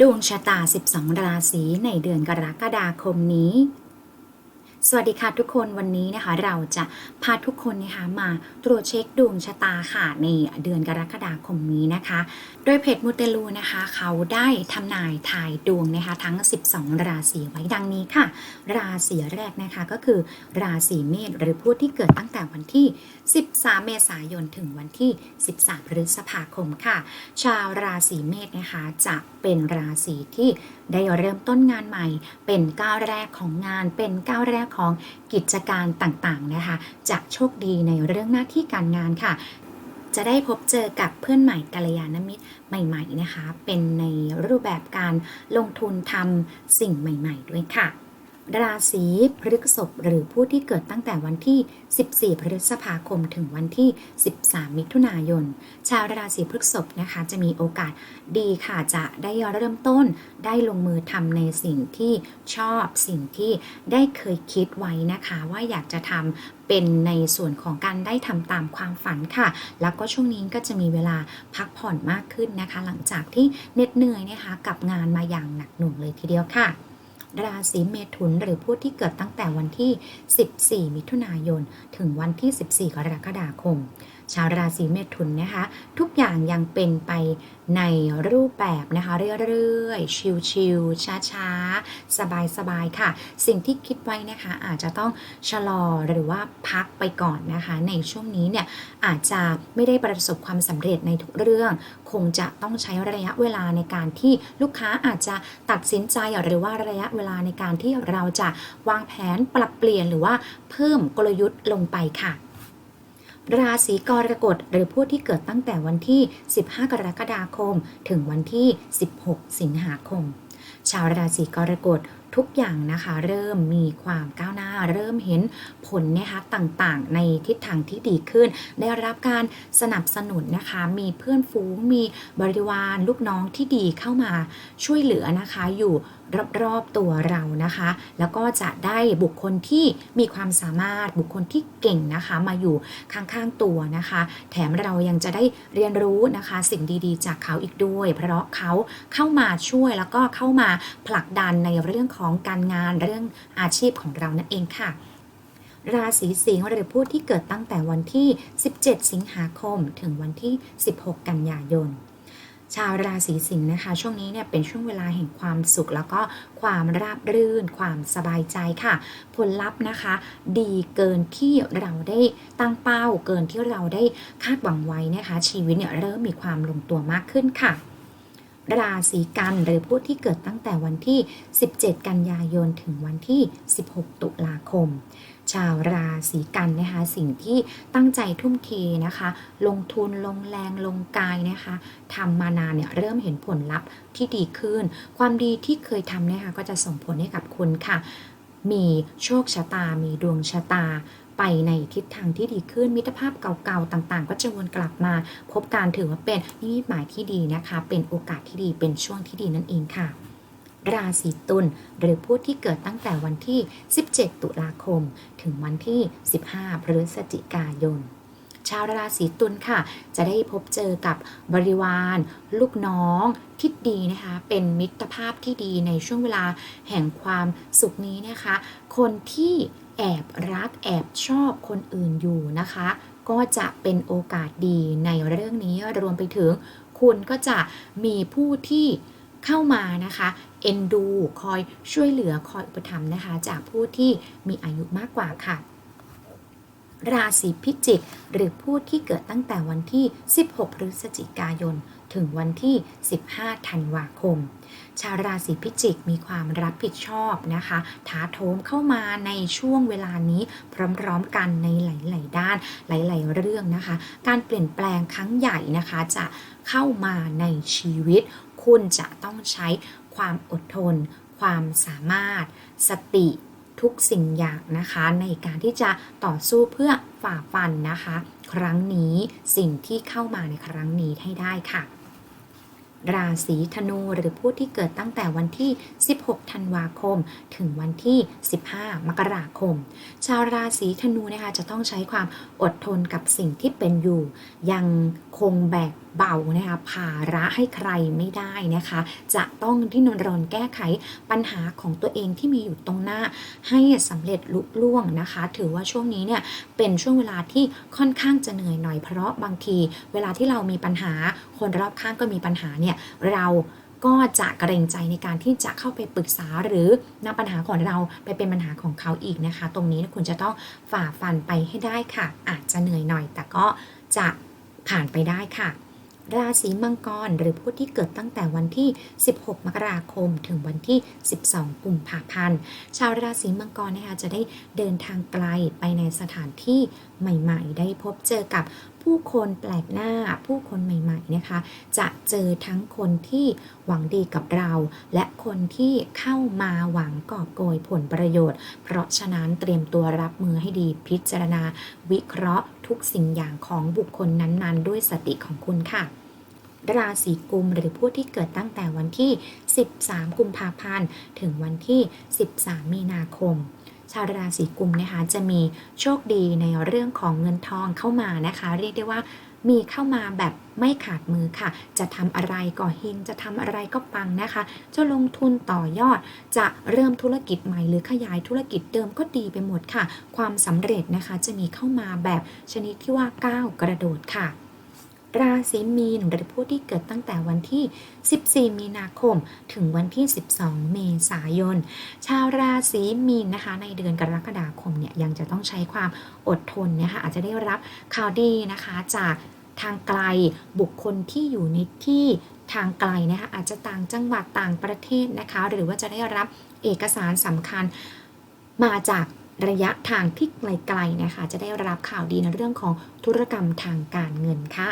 ดวงชะตา 12 ราศีในเดือนกรกฎาคมนี้ สวัสดีค่ะทุกคนวันนี้นะคะเราจะพาทุกคนนะคะมาตรวจเช็คดวงชะตาค่ะในเดือนกรกฎาคมนี้นะคะ โดยเพจมูเตลูนะคะ เขาได้ทำนายทายดวงนะคะทั้ง 12 ราศีไว้ดังนี้ค่ะ ราศีแรกนะคะก็คือ ราศีเมษหรือผู้ที่เกิดตั้งแต่วันที่ 13 เมษายนถึงวันที่ 13 พฤษภาคมค่ะ ชาวราศีเมษนะคะจะเป็นราศีที่ได้เริ่มต้นงานใหม่ เป็นก้าวแรกของงานเป็นก้าวแรกของกิจการต่างๆนะคะ จะโชคดีในเรื่องหน้าที่การงานค่ะ จะได้พบเจอกับเพื่อนใหม่กัลยาณมิตรใหม่ๆนะคะ เป็นในรูปแบบการลงทุนทำสิ่งใหม่ ๆ ด้วยค่ะ ราศีพฤษภหรือผู้ที่เกิดตั้งแต่วันที่ 14 พฤษภาคมถึงวันที่ 13 มิถุนายน ชาวราศีพฤษภนะคะ จะมีโอกาสดีค่ะจะได้เริ่มต้น ได้ลงมือทำในสิ่งที่ชอบสิ่งที่ได้เคยคิดไว้นะคะ ว่าอยากจะทำเป็นในส่วนของการได้ทำตามความฝันค่ะ แล้วก็ช่วงนี้ก็จะมีเวลาพักผ่อนมากขึ้นนะคะ หลังจากที่เหน็ดเหนื่อยนะคะกับงานมาอย่างหนักหน่วงเลยทีเดียวค่ะ ราศีเมถุนหรือผู้ที่เกิดตั้งแต่วันที่ 14 มิถุนายน ถึงวันที่ 14 กรกฎาคม ชาวราศีเมถุนนะคะ ทุกอย่างยังเป็นไปในรูปแบบนะคะเรื่อยๆ ชิลๆช้าๆ สบายๆ ค่ะ สิ่งที่คิดไว้นะคะอาจจะต้องชะลอหรือว่าพักไปก่อนนะคะ ในช่วงนี้เนี่ยอาจจะไม่ได้ประสบความสำเร็จในทุกเรื่อง คงจะต้องใช้ระยะเวลาในการที่ลูกค้าอาจจะตัดสินใจหรือว่าระยะเวลาในการที่เราจะวางแผนปรับเปลี่ยนหรือว่าเพิ่มกลยุทธ์ลงไปค่ะ ราศีกรกฎหรือผู้ที่เกิดตั้งแต่วันที่ 15 กรกฎาคม ถึงวันที่ 16 สิงหาคม ชาวราศีกรกฎทุกอย่างนะคะเริ่มมีความก้าวหน้า เริ่มเห็นผลนะคะต่างๆ ในทิศทางที่ดีขึ้น ได้รับการสนับสนุนนะคะ มีเพื่อนฝูงมีบริวารลูกน้องที่ดีเข้ามาช่วยเหลือนะคะอยู่ รอบๆตัวเรานะคะ แล้วก็จะได้บุคคลที่มีความสามารถบุคคลที่เก่งนะคะ มาอยู่ข้างๆตัวนะคะ แถมเรายังจะได้เรียนรู้นะคะ สิ่งดีๆ จากเขาอีกด้วย เพราะเขาเข้ามาช่วยแล้วก็เข้ามาผลักดันในเรื่องของการงานเรื่องอาชีพของเรานั่นเองค่ะราศีสิงห์หรือผู้ที่เกิดตั้งแต่วันที่ 17 สิงหาคม ถึงวันที่ 16 กันยายน ชาวราศีสิงห์นะคะ ช่วงนี้เนี่ยเป็นช่วงเวลาแห่งความสุข แล้วก็ความราบรื่น ความสบายใจค่ะ ผลลัพธ์นะคะ ดีเกินที่เราได้ตั้งเป้าเกินที่เราได้คาดหวังไว้นะคะ ชีวิตเนี่ยเริ่มมีความลงตัวมากขึ้นค่ะ ราศีกันหรือผู้ที่เกิดตั้งแต่วันที่ 17 กันยายนถึงวันที่ 16 ตุลาคม ชาวราศีกันนะคะสิ่งที่ตั้งใจทุ่มเทนะคะ ลงทุนลงแรงลงกายนะคะทำมานานเนี่ยเริ่มเห็นผลลัพธ์ที่ดีขึ้น ความดีที่เคยทำนะคะก็จะส่งผลให้กับคุณค่ะมีโชคชะตา มีดวงชะตา ไปในทิศทางที่ดีขึ้น มิตรภาพเก่าๆต่างๆ ก็จะวนกลับมา พบการถือว่าเป็นนิมิตหมายที่ดีนะคะ เป็นโอกาสที่ดีเป็นช่วงที่ดีนั่นเองค่ะราศีตุลหรือผู้ที่เกิดตั้งแต่วันที่ 17 ตุลาคม ถึงวันที่ 15 พฤศจิกายน ชาวราศีตุลค่ะ จะได้พบเจอกับบริวาร ลูกน้องที่ดีนะคะ เป็นมิตรภาพที่ดีในช่วงเวลาแห่งความสุขนี้นะคะ คนที่ แอบรักแอบชอบคนอื่นอยู่นะคะ ก็จะเป็นโอกาสดีในเรื่องนี้รวมไปถึง คุณก็จะมีผู้ที่เข้ามานะคะเอ็นดู คอยช่วยเหลือคอยอุปถัมภ์นะคะ จากผู้ที่มีอายุมากกว่าค่ะ ราศีพิจิก หรือผู้ที่เกิดตั้งแต่วันที่ 16 พฤศจิกายน ถึงวันที่ 15 ธันวาคม ชาวราศีพิจิกมีความรับผิดชอบนะคะ ถาโถมเข้ามาในช่วงเวลานี้พร้อมๆกันในหลาย ๆ ด้านหลาย ๆ เรื่องนะคะ การเปลี่ยนแปลงครั้งใหญ่นะคะ จะเข้ามาในชีวิต คุณจะต้องใช้ความอดทน ความสามารถ สติ ทุกสิ่งอย่างนะคะ ในการที่จะต่อสู้เพื่อฝ่าฟันนะคะ ครั้งนี้สิ่งที่เข้ามาในครั้งนี้ให้ได้ค่ะราศีธนูหรือผู้ที่เกิดตั้งแต่วันที่ 16 ธันวาคม ถึงวันที่ 15 มกราคม ชาวราศีธนูนะคะจะต้องใช้ความอดทนกับสิ่งที่เป็นอยู่ ยังคงแบกเบานะคะภาระให้ใครไม่ได้นะคะ จะต้องดิ้นนรนแก้ไขปัญหาของตัวเองที่มีอยู่ตรงหน้า ให้สำเร็จลุล่วงนะคะ ถือว่าช่วงนี้เนี่ยเป็นช่วงเวลาที่ค่อนข้างจะเหนื่อยหน่อยเพราะบางที เวลาที่เรามีปัญหาคนรอบข้างก็มีปัญหาเนี่ยเราก็จะเกรงใจในการที่จะเข้าไปปรึกษาหรือนำปัญหาของเราไปเป็นปัญหาของเขาอีกนะคะ ตรงนี้คุณจะต้องฝ่าฟันไปให้ได้ค่ะ อาจจะเหนื่อยหน่อย แต่ก็จะผ่านไปได้ค่ะ ราศีมังกรหรือผู้ที่เกิดตั้งแต่วันที่ 16 มกราคม ถึงวันที่ 12 กุมภาพันธ์ ชาวราศีมังกรนะคะจะได้เดินทางไกลไปในสถานที่ใหม่ๆ ได้พบเจอกับผู้คนแปลกหน้าผู้คนใหม่ๆนะคะ จะเจอทั้งคนที่หวังดีกับเรา และคนที่เข้ามาหวังกอบโกยผลประโยชน์ เพราะฉะนั้นเตรียมตัวรับมือให้ดีพิจารณา วิเคราะห์ทุกสิ่งอย่างของบุคคลนั้นๆ ด้วยสติของคุณค่ะ ราศีกุมหรือผู้ที่เกิดตั้งแต่วันที่ 13 กุมภาพันธ์ ถึงวันที่ 13 มีนาคม ชาวราศีกุมนะคะจะมีโชคดีในเรื่องของเงินทองเข้ามานะคะ เรียกได้ว่ามีเข้ามาแบบไม่ขาดมือค่ะ จะทำอะไรก็เฮง จะทำอะไรก็ปังนะคะ จะลงทุนต่อยอด จะเริ่มธุรกิจใหม่หรือขยายธุรกิจเดิมก็ดีไปหมดค่ะ ความสำเร็จนะคะจะมีเข้ามาแบบชนิดที่ว่าก้าวกระโดดค่ะ ราศีมีนหรือผู้ที่เกิดตั้งแต่วันที่ 14 มีนาคม ถึงวันที่ 12 เมษายน ชาวราศีมีนนะคะ ในเดือนกรกฎาคมเนี่ยยังจะต้องใช้ความอดทนนะคะอาจจะได้รับข่าวดีนะคะจากทางไกลบุคคลที่อยู่ในที่ทางไกลนะคะอาจจะต่างจังหวัดต่างประเทศนะคะ หรือว่าจะได้รับเอกสารสำคัญมาจากระยะทางที่ไกลๆนะคะ จะได้รับข่าวดีในเรื่องของธุรกรรมทางการเงินค่ะ